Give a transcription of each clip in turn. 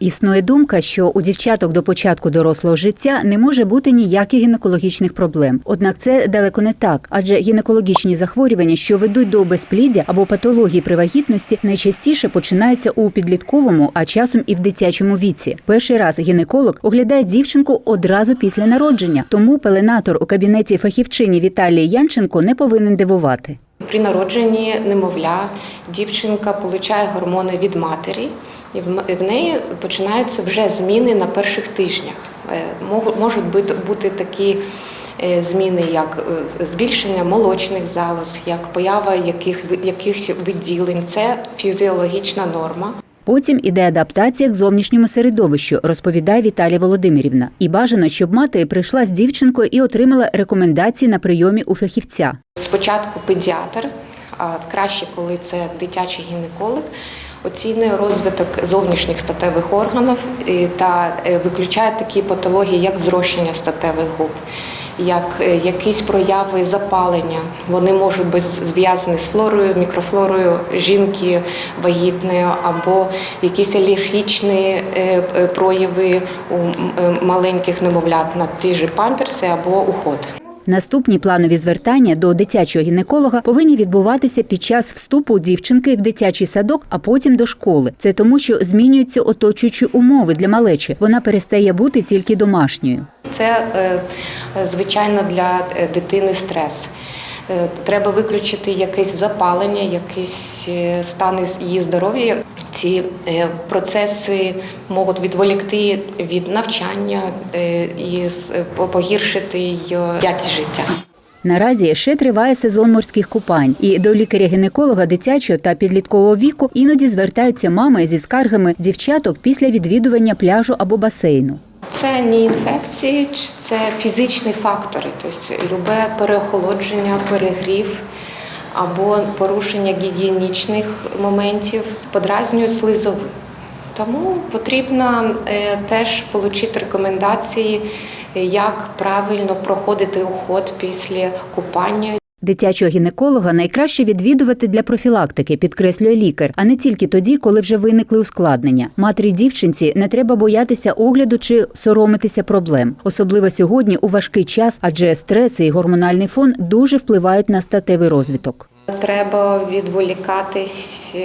Існує думка, що у дівчаток до початку дорослого життя не може бути ніяких гінекологічних проблем. Однак це далеко не так, адже гінекологічні захворювання, що ведуть до безпліддя або патології при вагітності, найчастіше починаються у підлітковому, а часом і в дитячому віці. Перший раз гінеколог оглядає дівчинку одразу після народження, тому пеленатор у кабінеті фахівчині Віталії Янченко не повинен дивувати. При народженні немовля дівчинка отримує гормони від матері, і в неї починаються вже зміни на перших тижнях. Е, Можуть бути, такі е, зміни, як е, збільшення молочних залоз, як поява яких, якихось відділень. Це фізіологічна норма. Потім іде адаптація к зовнішньому середовищу, розповідає Віталія Володимирівна. І бажано, щоб мати прийшла з дівчинкою і отримала рекомендації на прийомі у фахівця. Спочатку педіатр, а краще, коли це дитячий гінеколог, оцінює розвиток зовнішніх статевих органів та е, виключає такі патології, як зрощення статевих губ, як е, якісь прояви запалення. Вони можуть бути зв'язані з флорою, мікрофлорою жінки вагітної, або якісь алергічні е, е, прояви у маленьких немовлят на ті ж памперси або уход. Наступні планові звертання до дитячого гінеколога повинні відбуватися під час вступу дівчинки в дитячий садок, а потім до школи. Це тому, що змінюються оточуючі умови для малечі. Вона перестає бути тільки домашньою. Це е, е, звичайно для е, дитини стрес. Треба виключити якесь запалення, якийсь стан її здоров'я. Ці процеси можуть відволікти від навчання і погіршити її якість життя. Наразі ще триває сезон морських купань, і до лікаря-гінеколога дитячого та підліткового віку іноді звертаються мами зі скаргами дівчаток після відвідування пляжу або басейну. Це не інфекції, це фізичні фактори, тобто любе переохолодження, перегрів або порушення гігієнічних моментів подразнюють слизову. Тому потрібно е, теж отримати рекомендації, як правильно проходити уход після купання. Дитячого гінеколога найкраще відвідувати для профілактики, підкреслює лікар, а не тільки тоді, коли вже виникли ускладнення. Матері дівчинці не треба боятися огляду чи соромитися проблем, особливо сьогодні у важкий час, адже стреси і гормональний фон дуже впливають на статевий розвиток. Треба відволікатись е,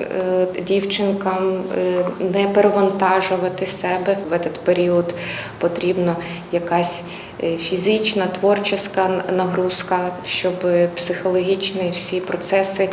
е, дівчинкам, е, не перевантажувати себе. В цей період потрібна якась фізична, творча нагрузка, щоб психологічні всі процеси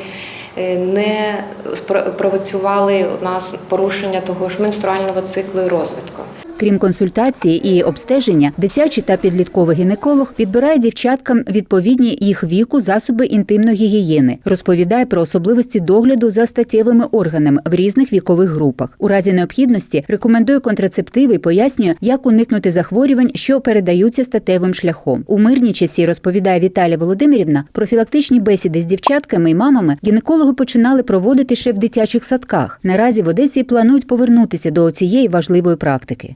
не спро- провоцювали у нас порушення того ж менструального циклу і розвитку. Крім консультації і обстеження, дитячий та підлітковий гінеколог підбирає дівчаткам відповідні їх віку засоби інтимної гігієни, розповідає про особливості догляду за статтєвими органами в різних вікових групах. У разі необхідності рекомендує контрацептиви пояснює, як уникнути захворювань, що передаються статевим шляхом. У мирні часі розповідає Віталія Володимирівна, профілактичні бесіди з дівчатками і мамами гінекологи починали проводити ще в дитячих садках. Наразі в Одесі планують повернутися до цієї важливої практики.